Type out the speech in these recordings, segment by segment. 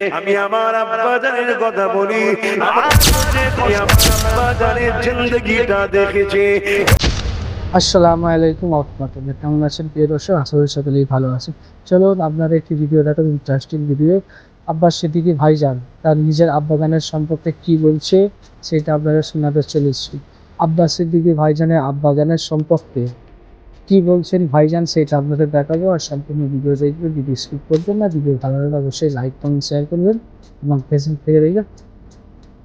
আমি আমার আব্বা জানের কথা বলি। আব্বা জানের জিন্দগিটা দেখেছে আসসালামু আলাইকুম রহমতুল্লাহ। কেমন আছেন? প্রিয় দর্শক, আশা করি সকলেই ভালো আছেন। চলুন, আপনার একটি ভিডিও দেখা ইন্টারেস্টিং ভিডিও আব্বাস সিদ্দিকী ভাইজান, তার নিজের আব্বা গানের সম্পর্কে কি বলছে, সেটা আপনারা শোনাতে চলেছি। আব্বাস সিদ্দিকী ভাইজানের আব্বা গানের সম্পর্কে কি বলছেন ভাইজান সেটা আপনাদের দেখাবো আর সম্পূর্ণ ভিডিও দেখবেন ভিডিও স্কিপ করবেন না ভিডিও ভালো লাগলে অবশ্যই লাইক কমেন্ট শেয়ার করবেন এবং ফেসবুক থেকে দেখবেন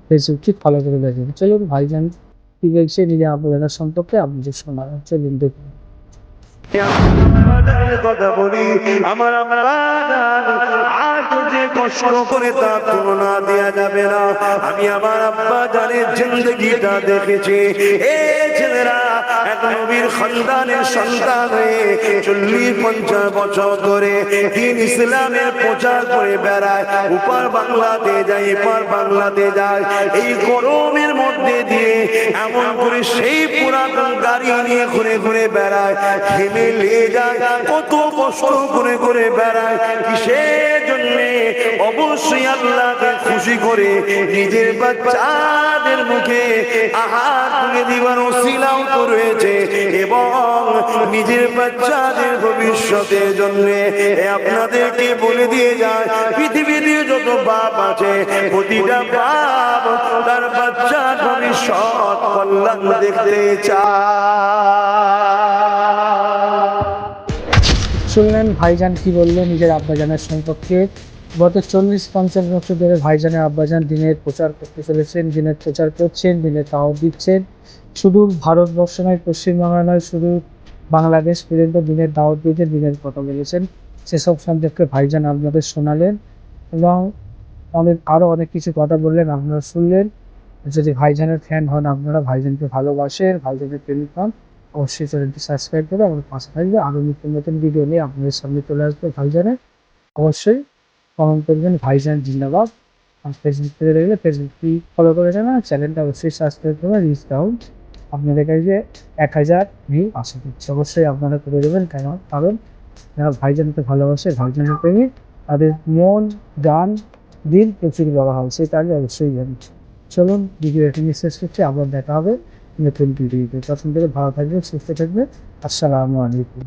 ফেসবুকটি ফলো করে দেখবেন চলুন ভাইজান কি বলছে আব্বা গানের সম্পর্কে আপনাদের শোনা চলুন দেখুন আমার যে না আমি আমার আব্বা জানের জিন্দগিটা দেখেছি এ এক নবীর সন্তানের সন্তান হয়ে চল্লিশ পঞ্চাশ বছর ধরে দিন ইসলামের প্রচার করে বেড়ায়। উপর বাংলাতে যায়, এপার বাংলাতে যায়। এই গরমের মধ্যে দিয়ে এমন করে সেই পুরাতন গাড়ি নিয়ে ঘুরে ঘুরে বেড়ায়। ঘেমে লেগে যায়, কত কষ্ট করে করে বেড়ায়। কিসের অবশ্যই আল্লাহকে খুশি করে নিজের বাচ্চাদের মুখে দিবার তো রয়েছে এবং নিজের বাচ্চাদের ভবিষ্যতের জন্য আপনাদেরকে বলে দিয়ে যায়, পৃথিবীতে যত বাপ আছে, প্রতিটা বাপ তার ভবিষ্যৎ কল্যাণ দেখতে চায়। শুনলেন, ভাইজান কি বলল নিজের আব্বাজানের সম্পর্কে? গত চল্লিশ পঞ্চাশ বছর ধরে ভাইজানের আব্বাজান দিনের প্রচার করতে চলেছেন, দিনের প্রচার করছেন, দিনের তাও দিচ্ছেন। শুধু ভারতবর্ষ নয় পশ্চিমবাংলা নয়, শুধু বাংলাদেশ পর্যন্ত দিনের দাওয়াত দিয়েছেন, দিনের কথা বলেছেন সেসব সম্পর্কে ভাইজান আপনাদের শোনালেন এবং অনেক আরও অনেক কিছু কথা বললেন, আপনারা শুনলেন। যদি ভাইজানের ফ্যান হন, আপনারা ভাইজানকে ভালোবাসেন ভাইজানের প্রেমিক হন অবশ্যই চ্যানেলটি সাবস্ক্রাইব করে আমার পাশে থাকবে। আরও নতুন নতুন ভিডিও নিয়ে আপনাদের সামনে চলে আসবে ভাইজানের। অবশ্যই কমেন্ট করবেন ভাইজান জিন্দাবাদ। আর ফেসবুক থেকে দেখলে ফেসবুকটি ফলো করে যাবেন আর চ্যানেলটা অবশ্যই সাবস্ক্রাইব করবেন রিচ ডাউন আপনাদের কাছে এক হাজার ভিউ আশা করছি অবশ্যই আপনারা করে দেবেন, কেন কারণ যারা ভাইজানকে ভালোবাসে, ভাইজানের প্রেমী, তাদের মন, গান দিন প্রচুর বলা হয় সেটা আমি অবশ্যই জানি। চলুন ভিডিও এখানে শেষ করছি, আবার দেখা হবে নতুন ভিডিওতে তখন থেকে ভালো থাকবে সুস্থ থাকবে আসসালামু আলাইকুম।